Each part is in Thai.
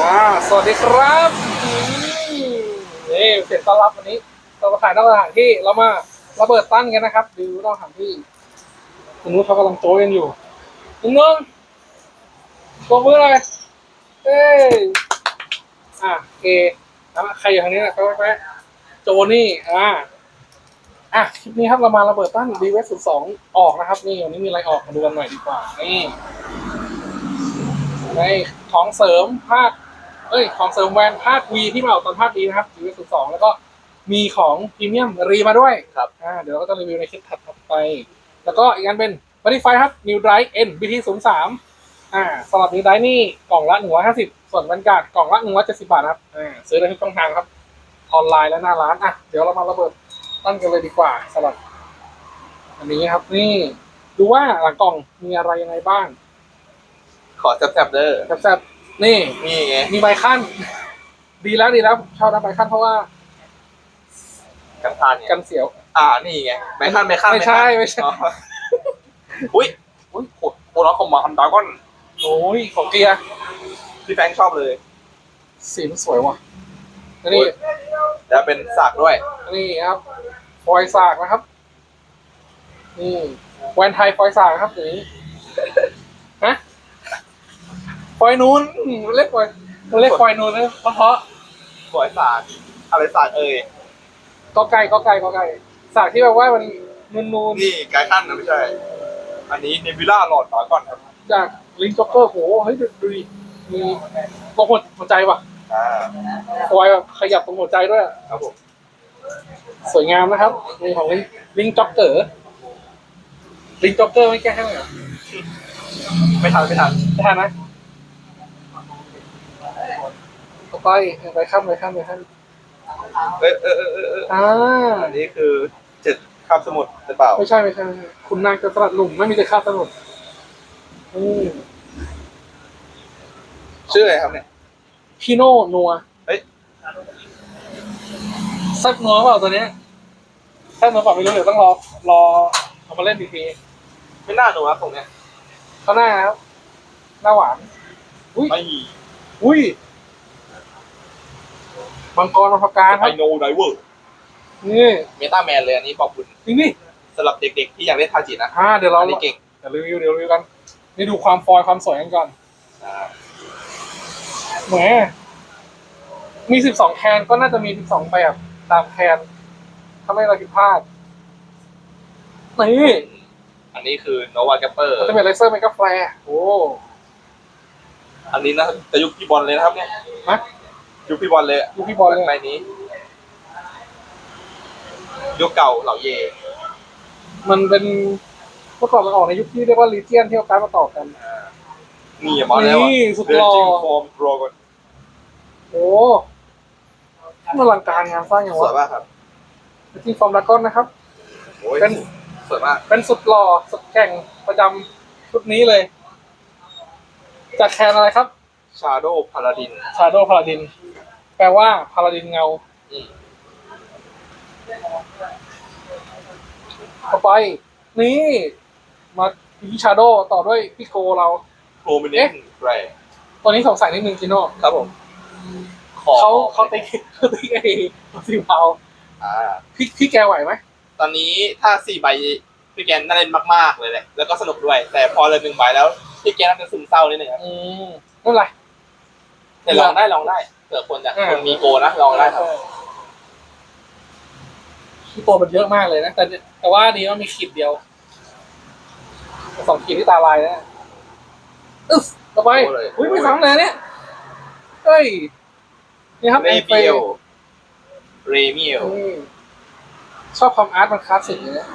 อ่าสวัสดีครับอืมนี่เสร็จต้อนรับวันนี้เรามาขายนอกสถานที่เรามาระเบิดตั้นกันนะครับดูนอกสถานที่คุณนุ้ยเขากำลังโจยกันอยู่คุณนุ้ยโกมือเลยเอ้ยอะโอเคแล้วใครอยู่ทางนี้นะก็ไปโจนี่อ่าอะคลิปนี้ครับเรามาระเบิดตั้นดีเวสสองออกนะครับ นี่วันนี้มีอะไรออกมาดูกันหน่อยดีกว่านี่ในของเสริมภาค เอ้ยของเสริมแวนภาควีที่มาออกตอนภาคดีนะครับรีวิวสุดสองแล้วก็มีของพรีเมียมรีมาด้วยครับอ่าเดี๋ยวเราก็จะรีวิวในคลิปถัดๆไป แล้วก็อีกอันเป็นบัตตี้ไฟครับ New Drive N BT 0 3อ่าสำหรับ New Drive นี่กล่องละ150ส่วนบรรยากาศกล่องละ170บาทนะครับอ่าซื้อได้ทุกช่องทางครับ ออนไลน์และหน้าร้านอะเดี๋ยวเรามาระเบิดตั้นกันเลยดีกว่าสำหรับอันนี้ครับนี่ดูว่าหลังกล่องมีอะไรยังไงบ้าง ขอแซ่บๆเด้อแซ่บๆ นี่นี่ไงมีใบขั้น ดีแล้วดีแล้วชอบนะใบขั้นเพราะว่า กันทานเนี่ยกันเสียว อ่านี่ไงใบขั้นใบขั้นไม่ใช่ใบขั้นไม่ใช่ อ๋ออุ้ยอุ้ยโคตรโคตรคอมมาคันดากอนโอ้ยของเกียร์พี่แฟรงค์ชอบเลย สีมันสวยว่ะอันนี้โอ้ย แล้วเป็นสากด้วย อันนี้ครับฟอยล์สากนะครับนี่แวนไทยฟอยล์สากครับอย่างนี้ฮะ ฟอยล์นูนอืมเรียกฟอยล์มันเรียกฟอยล์นูนนะเพราะสวยสากอะไรสากเอ่ยก็ไก่ก็ไก่ก็ไก่สากที่แบบว่ามันนูนนูนนี่ไกด์ขั้นนะไม่ใช่ อันนี้เนวิล่าหลอดดากอนครับๆจากลิงจ็อกเกอร์โหเฮ้ยดูดูดิมีตรงหัวหัวใจว่ะอ่าฟอยล์แบบขยับตรงหัวใจด้วยครับผมสวยงามนะครับนี่ของลิงลิงจ็อกเกอร์ลิงจ็อกเกอร์ไม่แก้ให้เลยเหรอไม่ทันไม่ทันไม่ทันนะต่อ ไปไปข้ามไปข้ามไปข้ามเออเออเออเออเอออ่าอันนี้คือเจ็ดคาบสมุดหรือเปล่าไม่ใช่ไม่ใช่ไม่ใช่คุณนางจะสลัดหนุ่มไม่มีแต่ข้าวสนุกอืมชื่ออะไรครับเนี่ยพีโน่นัวเฮ้ยสักนัวเปล่าตัวเนี้ยถ้านัวเปล่าไม่รู้เดี๋ยวต้องรอรอเอามาเล่นดีทีไม่น่าหนูครับตรงเนี้ยข้างหน้าครับหน้าหวานอุ้ยไม่อุ้ย มังกรมาพการคไอรับโนไดเวอร์นี่เมตาแมนเลยอันนี้บอกคุณจริงดิสำหรับเด็กๆ ที่อยากเล่นทาจินะอ่าเดี๋ยวเราอันนี้เก่งเดี๋ยวรีวิวเดี๋ยวรีวิวกัน นี่ดูความฟอยล์ความสวยกันก่อนอ่าแหมมีสิบสองแคนก็น่าจะมีสิบสองแบบตามแคนถ้าไม่เราผิดพลาดนี่อันนี้คือโนวาแกปเปอร์มันจะเป็นเลเซอร์เมกาแฟร์โอ้อันนี้นะจะยุคพี่บอลเลยนะครับเนี่ย ฮะ ยุคพี่บอลเลยะยุคพี่บอลเลย ใบนี้ยุคเก่าเหล่าเย มันเป็นเมื่อก่อนมันออกในยุคที่เรียกว่าลีเจียนที่เอาการดมาต่อกัน นี่มาแล้วนี่สุดหล่อจริงฟอร์มรอก่อนโอ้มันอลังการงานสร้างอย่างสววะยมากครับจริงฟอร์มดรากอนนะครับ โอ้ยเป็น สวยมากเป็นสุดหล่อสุดแข่งประจำชุดนี้เลย จากแคนอะไรครับ ชาโดว์พาราดินชาโดว์พาราดิน แปลว่าพาราดินเงาต่อไป นี่ มาพิชาโดต่อด้วยพี่โกเราโปรมิเนนเอ๊ะไรตัวนี้สงสัยนิดนึงจิโน่ครับผมขอเขาเขาติ๊กเขาติ๊กไอ้สีเผาอ่าพี่พี่แกไหวไหม ตอนนี้ถ้าสี่ใบพี่แกนน่าเล่นมากๆเลยแหละแล้วก็สนุกด้วย แต่พอเลยหนึ่งใบแล้วพี่แกนน่าจะซึมเศร้านิดนึงครับอืมไม่เป็นไรแต่ลองได้ลองได้เผื่อคนอยากอ่าคนมีโกนะลองได้ครับพี่ตัวมันเยอะมากเลยนะ แต่แต่ว่าดีว่ามีขีดเดียวสองขีดที่ตาลายนะอึ๊สต่อไปโอ้เลยอุ้ยไม่ซ้ำเลยเนี่ยเฮ้ยนี่ครับเรอ็นเฟเบียลลเรเมียลอืมชอบความอาร์ตมันคลาสสิกเลยนะ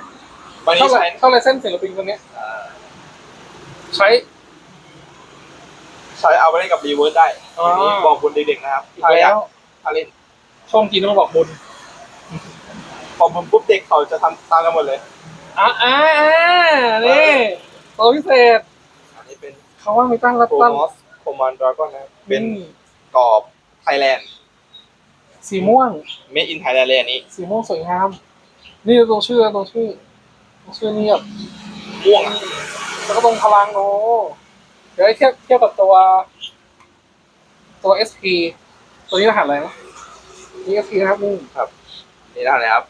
วันเท่านี้ไหร่ใช้เท่าไหร่เส้นศิลปินคนเนี้ยอ่าใช้ ใช้เอาไปเล่นกับรีเวิร์สได้อ๋อทีนี้บอกคุณเด็กๆนะครับอีกถ้าอแล้ยากว ถ้าเล่นช่องจีนต้องบอกบุญพอบุมปุ๊บเด็กเขาจะทำตามกันหมดเลย อ่าอ่าอ่านี่ตัวพิเศษอันนี้เป็นเขาว่ามีตั้งรับโปรตั้งมอสโคมานดราก้อนนะครับเป็นอืมกรอบไทยแลนด์สีม่วง เมดอินไทยแลนด์เลยอันนี้สีม่วงสวยงาม นี่ตรงชื่อตรงชื่อตรงชื่อนี่แบบม่วงอะแล้วก็ตรงพลังโอ้เดี๋ยวให้เทียบเทียบกับตัวตัว SP ตัวนี้รหัสอะไรนะนี่ SP นะครับนี่นี่ได้เลยครับ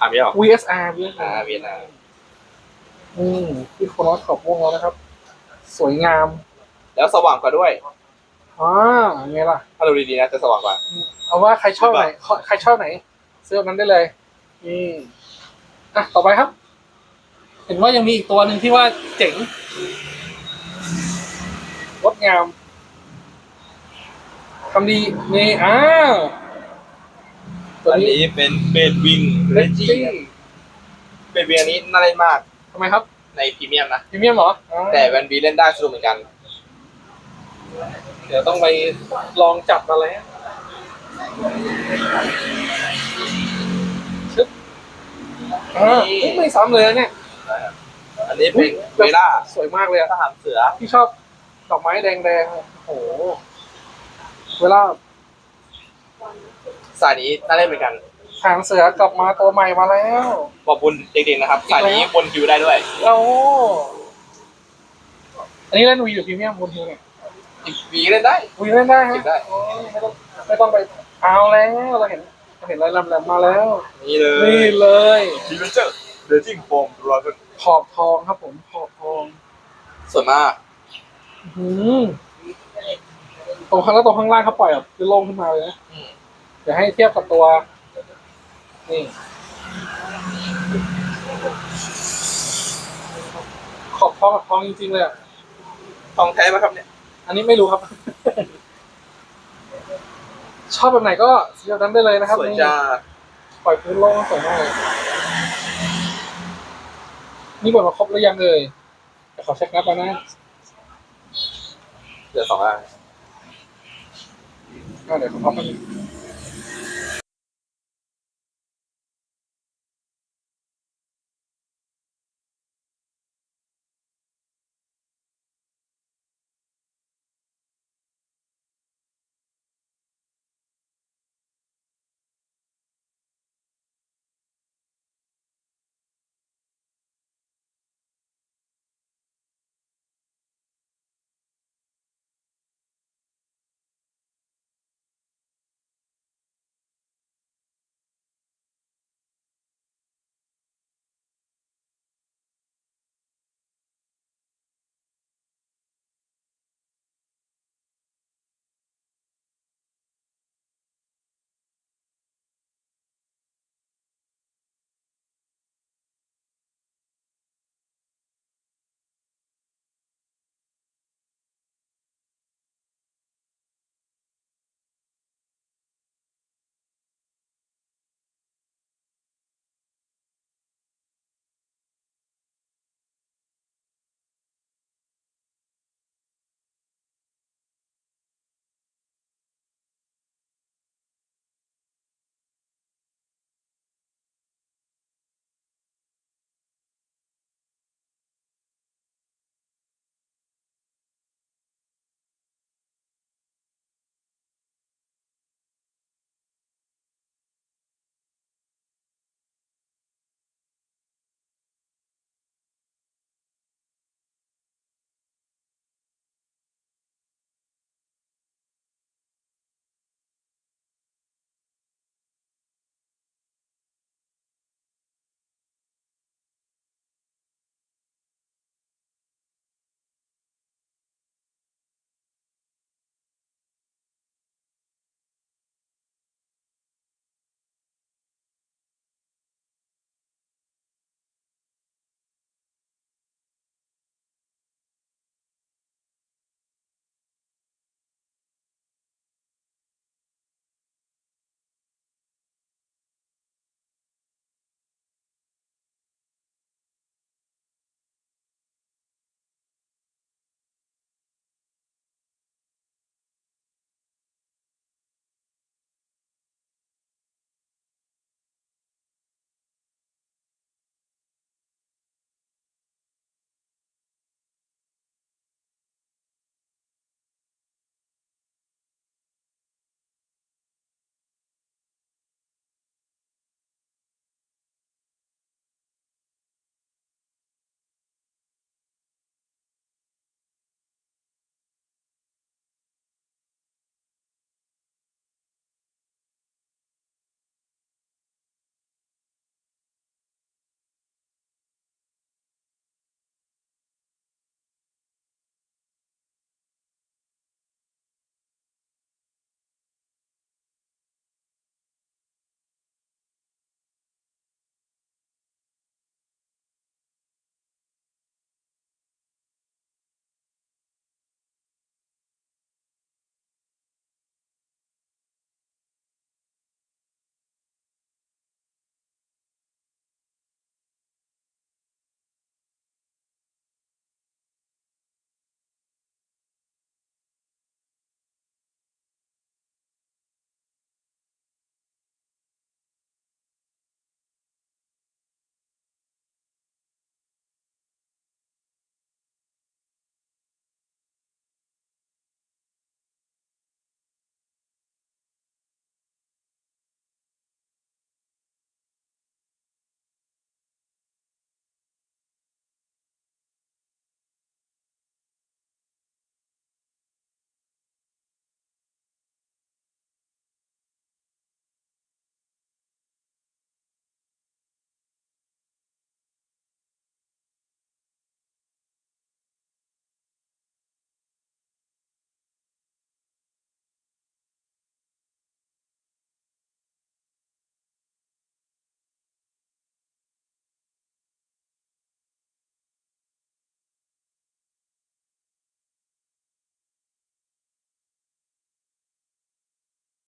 อ่านไม่ออก VSR อ่า VSR เวียดนามอืมที่โคนอสขอบวงแล้วนะครับ สวยงามแล้วสว่างกว่าด้วยอ่าไงล่ะ ถ้าดูดีๆนะจะสว่างกว่า เอาว่าใครชอบไหน ใครชอบไหน ซื้อแบบนั้นได้เลย อืมอะ ต่อไปครับ เห็นว่ายังมีอีกตัวหนึ่งที่ว่าเจ๋งงดงามทำดีนี่อ้าวตัวอันนี้นี้เป็นเบดวิงเรเรจจิจี้เบดวิงอันนี้น่าเล่นมากทำไมครับในพรีเมียมนะ พรีเมียมเหรออ่าแต่แวนบีเล่นได้สนุกเหมือนกัน เดี๋ยวต้องไปลองจับมาแล้วชึบอ่าเฮ้ยไม่ซ้ำเลยนะเนี่ย อันนี้เป็นเวล่าสวยมากเลยอะทหารเสือที่ชอบดอกไม้แดงๆอะโอ้โห เวลาสายนี้น่าเล่นเหมือนกัน หางเสือกลับมาตัวใหม่มาแล้ว บอกบุญเด็กๆนะครับอีกแล้วสายนี้บนคิวได้ด้วย โอ้อันนี้เล่นวีหรือพรีเมียมบนทีเนี่ยอีกวีเล่นได้ วีเล่นได้ฮะเล่นได้โอ้ยไม่ต้องไม่ต้องไปเอาแล้วเราเห็นเราเห็นอะไรแหลมๆมาแล้ว นี่เลย นี่เลยทีเวนเจอร์เดอร์จิงโฟมรอยเป็น ขอบทองครับ ผมขอบทองสวยมาก อืมตรงข้างแล้วตรงข้างล่างเขาปล่อยแบบโล่งขึ้นมาเลยนะอืม เดี๋ยวให้เทียบกับตัว นี่ ขอบทองกับทองจริงๆเลยอะทองแท้ไหมครับเนี่ยอันนี้ไม่รู้ครับ ชอบแบบไหนก็ซื้อแบบนั้นได้เลยนะครับสวยนี่ จ้าปล่อยพื้นโล่งสวยมากเลย นี่บทมาครบหรือยังเอ่ยเดี๋ยวขอเช็คนับก่อนนะเหลือสองอันอะเดี๋ยวขอพับมันง